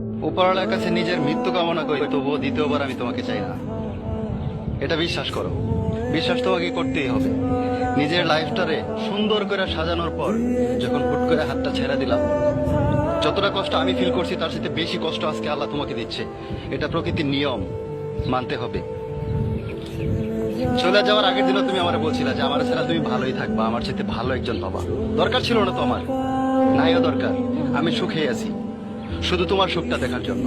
উপরওয়ালার কাছে নিজের মৃত্যু কামনা করি, তবুও দ্বিতীয়বার আমি তোমাকে চাই না। এটা বিশ্বাস করো। বিশ্বাস তোমাকে করতেই হবে। নিজের লাইফটারে সুন্দর করে সাজানোর পর যখন হুট করে হাতটা ছেড়ে দিলাম, যতটা কষ্ট আমি ফিল করছি তার সাথে বেশি কষ্ট আজকে আল্লাহ তোমাকে দিচ্ছে। এটা প্রকৃতির নিয়ম। মানতে হবে। চলে যাওয়ার আগের দিনও তুমি আমার বলছিলা যে আমার ছাড়া তুমি ভালোই থাকবা, আমার সাথে ভালো একজন পাবা দরকার ছিল না তো আমার নাইও দরকার। আমি সুখেই আছি। শুধু তোমার সুখটা দেখার জন্য।